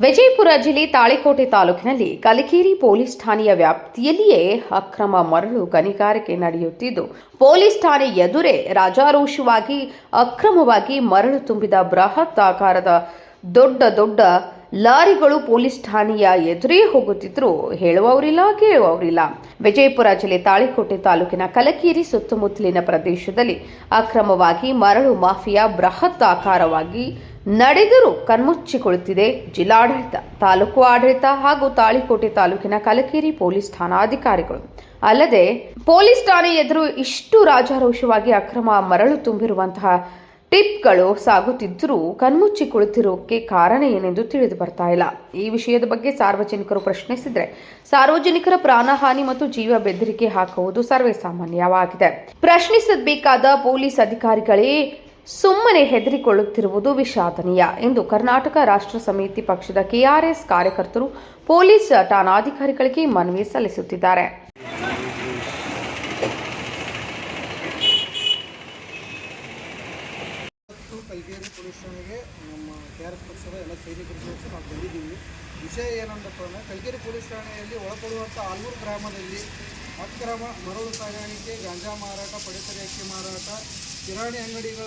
ವಿಜಯಪುರ ಜಿಲ್ಲೆ ತಾಳಿಕೋಟೆ ತಾಲೂಕಿನಲ್ಲಿ ಕಲಿಕೇರಿ ಪೊಲೀಸ್ ಠಾಣೆಯ ವ್ಯಾಪ್ತಿಯಲ್ಲಿಯೇ ಅಕ್ರಮ ಮರಳು ಗಣಿಗಾರಿಕೆ ನಡೆಯುತ್ತಿದ್ದು, ಪೊಲೀಸ್ ಠಾಣೆ ಎದುರೇ ರಾಜಾರೋಷವಾಗಿ ಅಕ್ರಮವಾಗಿ ಮರಳು ತುಂಬಿದ ಬೃಹತ್ ಆಕಾರದ ದೊಡ್ಡ ದೊಡ್ಡ ಲಾರಿಗಳು ಪೊಲೀಸ್ ಠಾಣೆಯ ಎದುರೇ ಹೋಗುತ್ತಿದ್ರು ಹೇಳುವವರಿಲ್ಲ, ಕೇಳುವವರಿಲ್ಲ. ವಿಜಯಪುರ ಜಿಲ್ಲೆ ತಾಳಿಕೋಟೆ ತಾಲೂಕಿನ ಕಲಕೇರಿ ಸುತ್ತಮುತ್ತಲಿನ ಪ್ರದೇಶದಲ್ಲಿ ಅಕ್ರಮವಾಗಿ ಮರಳು ಮಾಫಿಯಾ ಬೃಹತ್ ಆಕಾರವಾಗಿ ನಡೆದರೂ ಕಣ್ಮುಚ್ಚಿಕೊಳ್ಳುತ್ತಿದೆ ಜಿಲ್ಲಾಡಳಿತ, ತಾಲೂಕು ಆಡಳಿತ ಹಾಗೂ ತಾಳಿಕೋಟೆ ತಾಲೂಕಿನ ಕಲಕೇರಿ ಪೊಲೀಸ್ ಠಾಣಾಧಿಕಾರಿಗಳು. ಅಲ್ಲದೆ ಪೊಲೀಸ್ ಠಾಣೆ ಎದುರು ಇಷ್ಟು ರಾಜಾರೋಷವಾಗಿ ಅಕ್ರಮ ಮರಳು ತುಂಬಿರುವಂತಹ ಟಿಪ್ಗಳು ಸಾಗುತ್ತಿದ್ದರೂ ಕಣ್ಮುಚ್ಚಿ ಕುಳಿತಿರೋಕೆ ಕಾರಣ ಏನೆಂದು ತಿಳಿದು ಬರ್ತಾ ಇಲ್ಲ. ಈ ವಿಷಯದ ಬಗ್ಗೆ ಸಾರ್ವಜನಿಕರು ಪ್ರಶ್ನಿಸಿದ್ರೆ ಸಾರ್ವಜನಿಕರ ಪ್ರಾಣಹಾನಿ ಮತ್ತು ಜೀವ ಬೆದರಿಕೆ ಹಾಕುವುದು ಸರ್ವೇ ಸಾಮಾನ್ಯವಾಗಿದೆ. ಪ್ರಶ್ನಿಸಬೇಕಾದ ಪೊಲೀಸ್ ಅಧಿಕಾರಿಗಳೇ ಸುಮ್ಮನೆ ಹೆದರಿಕೊಳ್ಳುತ್ತಿರುವುದು ವಿಷಾದನೀಯ ಎಂದು ಕರ್ನಾಟಕ ರಾಷ್ಟ್ರ ಸಮಿತಿ ಪಕ್ಷದ ಕೆಆರ್ಎಸ್ ಕಾರ್ಯಕರ್ತರು ಪೊಲೀಸ್ ಠಾಣಾಧಿಕಾರಿಗಳಿಗೆ ಮನವಿ ಸಲ್ಲಿಸುತ್ತಿದ್ದಾರೆ. ಕಲ್ಗೇರಿ ಪೊಲೀಸ್ ಠಾಣೆಗೆ ನಮ್ಮ ಕೆ ಆರ್ ಎಸ್ ಪಕ್ಷದ ಎಲ್ಲ ಸೈನಿಕರು ಸೇರಿಸಿ ನಾವು ಬಂದಿದ್ದೀವಿ. ವಿಷಯ ಏನಂತಪ್ಪ ಅಂದರೆ ಕಲ್ಗೇರಿ ಪೊಲೀಸ್ ಠಾಣೆಯಲ್ಲಿ ಒಳಪಡುವಂಥ ಆಲ್ಮೂರು ಗ್ರಾಮದಲ್ಲಿ ಅಕ್ರಮ ಮರಳು ಸಾಗಾಣಿಕೆ, ಗಾಂಜಾ ಮಾರಾಟ, ಪಡಿತರ ಅಕ್ಕಿ ಮಾರಾಟ, ಕಿರಾಣಿ ಅಂಗಡಿಗಳ